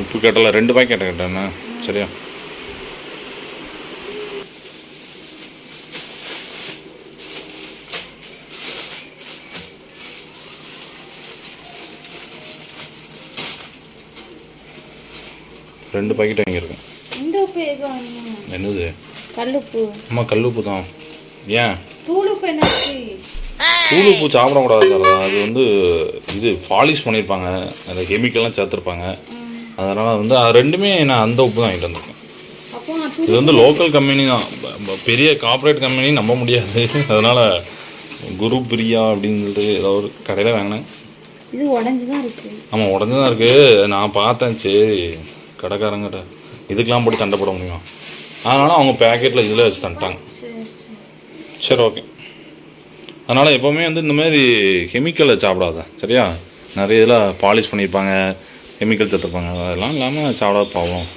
உப்பு கேட்டல ரெண்டு பாக்கெட் கேட்டேண்ணா சரியா? ரெண்டு பாக்கெட் வாங்கியிருக்கேன். இந்த உப்பு என்னது? கல்லுப்பு. அம்மா கல்லுப்பு தான். ஏன்? தூள் உப்பு என்னாச்சு? தூள் உப்பு சாப்பிடக்கூடாது சாரதா அது வந்து இது பாலிஷ் பண்ணியிருப்பாங்க. அந்த கெமிக்கல்லாம் சேர்த்துருப்பாங்க. அதனால் வந்து அது ரெண்டுமே நான் அந்த உப்பு தான் வாங்கிட்டு வந்திருக்கேன். இது வந்து லோக்கல் கம்பெனி தான். பெரிய கார்ப்பரேட் கம்பெனி நம்ப முடியாது. அதனால் குரு பிரியா அப்படின்னு சொல்லிட்டு ஏதோ ஒரு கடையில் வாங்கினேன். இது உடஞ்சி தான் இருக்கு. ஆமாம் உடஞ்சி தான் இருக்குது நான் பார்த்தேன் சரி கடைக்காரங்கிட்ட. இதுக்கெலாம் போட்டு சண்டை போட முடியுமா? அதனால் அவங்க பேக்கெட்டில் இதில் வச்சு தந்துட்டாங்க. சரி ஓகே அதனால் எப்போவுமே வந்து இந்த மாதிரி கெமிக்கலை சாப்பிடாத சரியா? நிறைய இதில் பாலிஷ் பண்ணியிருப்பாங்க கெமிக்கல் சேர்த்துருப்பாங்க அதெல்லாம் இல்லாமல் சாப்பிடாத பாவம்